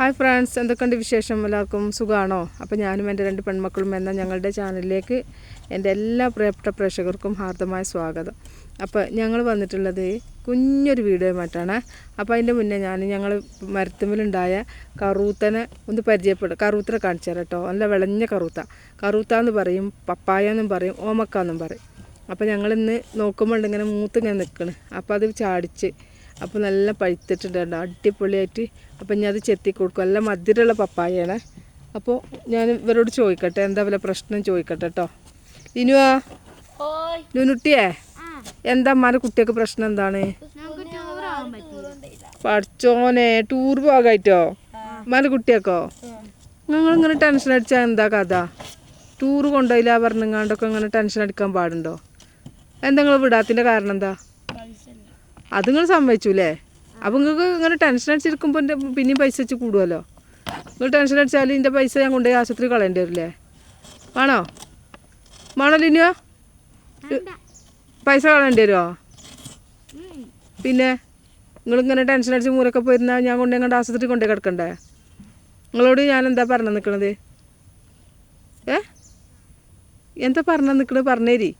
Hi friends എന്തൊക്കെയുണ്ട് വിശേഷം? എല്ലാവർക്കും സുഖമാണോ അപ്പോൾ ഞാനും എന്റെ രണ്ട് പെൺമക്കളും എന്ന ഞങ്ങളുടെ ചാനലിലേക്ക് എന്റെ എല്ലാ പ്രിയപ്പെട്ട പ്രേക്ഷകർക്കും ഹാർദമായ സ്വാഗതം. അപ്പോൾ ഞങ്ങൾ വന്നിട്ടുള്ളത് കുഞ്ഞൊരു വീഡിയോയുമായിട്ടാണ്. അപ്പോൾ അതിന്റെ മുന്നേ ഞാൻ ഞങ്ങൾ മരത്തുമ്പിലുണ്ടായ കറൂത്തനെ ഒന്ന് പരിചയപ്പെടും കറൂത്തനെ കാണിച്ചു തരാം കേട്ടോ. നല്ല വിളഞ്ഞ കറൂത്ത. കറൂത്ത എന്ന് പറയും പപ്പായ എന്നും പറയും ഓമക്ക എന്നും പറയും. അപ്പോൾ ഞങ്ങളിന്ന് നോക്കുമ്പോൾ ഇങ്ങനെ മൂത്ത് ഇങ്ങനെ നിൽക്കണ്. അപ്പോൾ അത് ചാടിച്ച് അപ്പോൾ നല്ല പഴുത്തിട്ടുണ്ട് കേട്ടോ അടിപൊളിയായിട്ട്. അപ്പോൾ ഞാൻ അത് ചെത്തി കൊടുക്കും. നല്ല മധുരമുള്ള പപ്പായാണ് അപ്പോൾ ഞാൻ ഇവരോട് ചോദിക്കട്ടെ എന്താ വല്ല പ്രശ്നം ചോദിക്കട്ടെ കേട്ടോ. ലിനുവാ? ലുനുട്ടിയേ എന്താ അമ്മാന്റെ കുട്ടിയൊക്കെ പ്രശ്നം എന്താണ്? പഠിച്ചോനെ ടൂർ പോകായിട്ടോ? അമ്മാന്റെ കുട്ടിയൊക്കോ നിങ്ങളിങ്ങനെ ടെൻഷൻ അടിച്ചാൽ എന്താ കഥ? ടൂർ കൊണ്ടുപോയില്ല പറഞ്ഞങ്ങാണ്ടൊക്കെ ഇങ്ങനെ ടെൻഷൻ അടിക്കാൻ പാടുണ്ടോ? എന്താ നിങ്ങൾ വിടാത്തിന്റെ കാരണം എന്താ? അത് നിങ്ങൾ സമ്മതിച്ചൂലേ? അപ്പം നിങ്ങൾക്ക് ഇങ്ങനെ ടെൻഷൻ അടിച്ചിരിക്കുമ്പോൾ എന്റെ പിന്നെയും പൈസ വെച്ച് കൂടുമല്ലോ നിങ്ങൾ ടെൻഷൻ അടിച്ചാൽ എന്റെ പൈസ ഞാൻ കൊണ്ടുപോയി ആശുപത്രി കളയേണ്ടി വരില്ലേ? വേണോ? വേണോ ലിനിയോ പൈസ കളയേണ്ടി വരുമോ പിന്നെ നിങ്ങളിങ്ങനെ ടെൻഷൻ അടിച്ച് മൂലൊക്കെ പോയിരുന്നാൽ ഞാൻ കൊണ്ടു കണ്ട് ആശുപത്രി കൊണ്ടേ കിടക്കണ്ടേ? നിങ്ങളോട് ഞാൻ എന്താ പറഞ്ഞു നിൽക്കണത് ഏ? എന്താ പറഞ്ഞു നിൽക്കണത് പറഞ്ഞേരി?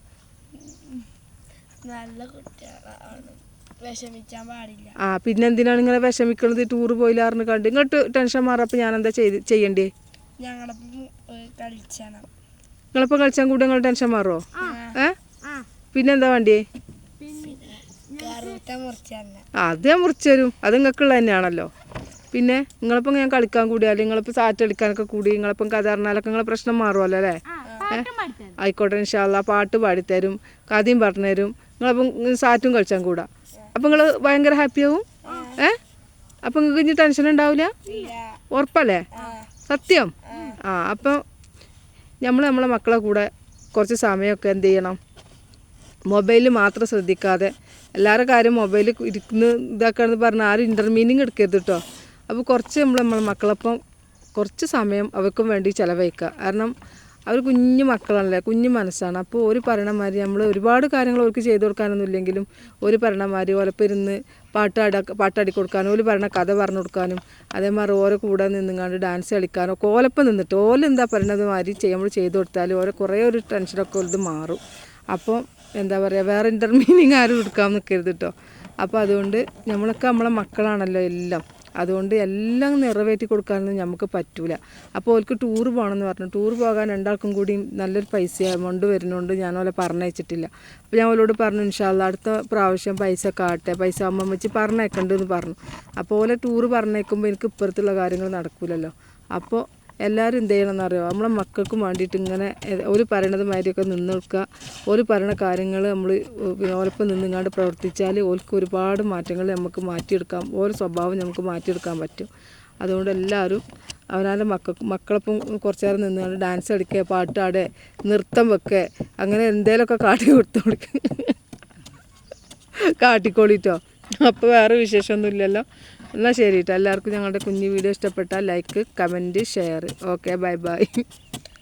നല്ല കുട്ടികളാണ്. വിഷമിക്കാൻ പാടില്ല. ആ പിന്നെ എന്തിനാണ് ഇങ്ങനെ വിഷമിക്കണത്? ടൂർ പോയില്ലാറിന് കണ്ട്. ഇങ്ങോട്ട് ടെൻഷൻ മാറപ്പോൾ ഞാൻ എന്താ ചെയ്ത് ചെയ്യണ്ടേ? ഞങ്ങളപ്പം കളിച്ചണം. നിങ്ങളിപ്പോൾ കളിച്ചാൽ കൂടെ നിങ്ങൾ ടെൻഷൻ മാറോ? ഏ? പിന്നെന്താ വേണ്ടിയേ? അത് ഞാൻ മുറിച്ചു തരും അത് നിങ്ങൾക്കുള്ള തന്നെയാണല്ലോ. പിന്നെ നിങ്ങളിപ്പം ഞാൻ കളിക്കാൻ കൂടിയാലും നിങ്ങളിപ്പോൾ സാറ്റ് കളിക്കാനൊക്കെ കൂടി നിങ്ങളിപ്പം കഥ പറഞ്ഞാലൊക്കെ നിങ്ങളെ പ്രശ്നം മാറുമല്ലോ അല്ലേ? ആയിക്കോട്ടെ ഇൻഷാല്ല പാട്ട് പാടിത്തരും കഥയും പറഞ്ഞുതരും. നിങ്ങളപ്പം സാറ്റും കളിച്ചാൽ കൂടാ. അപ്പം നിങ്ങൾ ഭയങ്കര ഹാപ്പിയാവും ഏ? അപ്പം നിങ്ങൾക്ക് ഇനി ടെൻഷൻ ഉണ്ടാവില്ല ഉറപ്പല്ലേ? സത്യം? ആ അപ്പം നമ്മൾ നമ്മളെ മക്കളെ കൂടെ കുറച്ച് സമയമൊക്കെ എന്ത് ചെയ്യണം? മൊബൈലിൽ മാത്രം ശ്രദ്ധിക്കാതെ എല്ലാവരുടെ കാര്യം മൊബൈലിൽ ഇരിക്കുന്ന ഇതാക്കാന്ന് പറഞ്ഞാൽ ആരും ഇന്റർമീനിങ് എടുക്കരുത് കേട്ടോ അപ്പോൾ കുറച്ച് നമ്മൾ നമ്മളെ മക്കളൊപ്പം കുറച്ച് സമയം അവർക്കും വേണ്ടി ചിലവഴിക്കുക. കാരണം അവർ കുഞ്ഞു മക്കളാണല്ലേ കുഞ്ഞു മനസ്സാണ്. അപ്പോൾ ഒരു പറയണമാതിരി നമ്മൾ ഒരുപാട് കാര്യങ്ങൾ അവർക്ക് ചെയ്തു കൊടുക്കാനൊന്നും ഇല്ലെങ്കിലും ഒരു പറയണമാതിരി ഓലപ്പം ഇരുന്ന് പാട്ട് അട പാട്ടടി കൊടുക്കാനും ഒരു പറയണ കഥ പറഞ്ഞു കൊടുക്കാനും അതേമാതിരി ഓരോ കൂടെ നിന്നുങ്ങാണ്ട് ഡാൻസ് കളിക്കാനും ഒക്കെ ഓലപ്പം നിന്നിട്ട് ഓല എന്താ പറയണത് മാതിരി നമ്മൾ ചെയ്തു കൊടുത്താൽ ഓരോ കുറേ ഒരു ടെൻഷനൊക്കെ ഇത് മാറും. അപ്പോൾ എന്താ പറയുക വേറെ ഇന്റർമീനിങ് ആരും എടുക്കാൻ നിൽക്കരുത് കേട്ടോ അപ്പോൾ അതുകൊണ്ട് നമ്മളൊക്കെ നമ്മളെ മക്കളാണല്ലോ എല്ലാം. അതുകൊണ്ട് എല്ലാം നിറവേറ്റി കൊടുക്കാനൊന്നും നമുക്ക് പറ്റൂല. അപ്പോൾ ഓൾക്ക് ടൂർ പോകണമെന്ന് പറഞ്ഞു. ടൂർ പോകാൻ രണ്ടാൾക്കും കൂടി നല്ലൊരു പൈസ എമൗണ്ട് വരുന്നുണ്ട് ഞാൻ ഓലെ പറഞ്ഞയച്ചിട്ടില്ല. അപ്പോൾ ഞാൻ ഓലോട് പറഞ്ഞു ഇൻഷാല്ല അടുത്ത പ്രാവശ്യം പൈസ കാട്ടെ. പൈസ അമ്മ വെച്ച് പറഞ്ഞേക്കണ്ടെന്ന് പറഞ്ഞു. അപ്പോൾ ഓലെ ടൂർ പറഞ്ഞേക്കുമ്പോൾ എനിക്ക് ഇപ്പുറത്തുള്ള കാര്യങ്ങൾ നടക്കൂലല്ലോ. അപ്പോൾ എല്ലാവരും എന്ത് ചെയ്യണമെന്ന് അറിയോ നമ്മളെ മക്കൾക്കും വേണ്ടിയിട്ട് ഇങ്ങനെ ഒരു പറയണത് മാതിരിയൊക്കെ നിന്ന് നിൽക്കുക. ഒരു പറയണ കാര്യങ്ങൾ നമ്മൾ ഓരോപ്പം നിന്നിങ്ങാണ്ട് പ്രവർത്തിച്ചാൽ ഓൽക്ക് ഒരുപാട് മാറ്റങ്ങൾ നമുക്ക് മാറ്റിയെടുക്കാം. ഓരോ സ്വഭാവം നമുക്ക് മാറ്റിയെടുക്കാൻ പറ്റും. അതുകൊണ്ട് എല്ലാവരും അവനവന്റെ മക്കൾക്ക് മക്കളൊപ്പം കുറച്ച് നേരം നിന്നുകൊണ്ട് ഡാൻസ് കളിക്കുക പാട്ടാടെ നൃത്തം വെക്കുക അങ്ങനെ എന്തേലൊക്കെ കാട്ടി കൊടുത്തു കൊടുക്കുക കാട്ടിക്കോളിട്ടോ. അപ്പോൾ വേറെ വിശേഷമൊന്നുമില്ലല്ലോ. എന്നാൽ ശരി കേട്ടോ എല്ലാവർക്കും ഞങ്ങളുടെ കുഞ്ഞു വീഡിയോ ഇഷ്ടപ്പെട്ടാൽ like comment share okay bye bye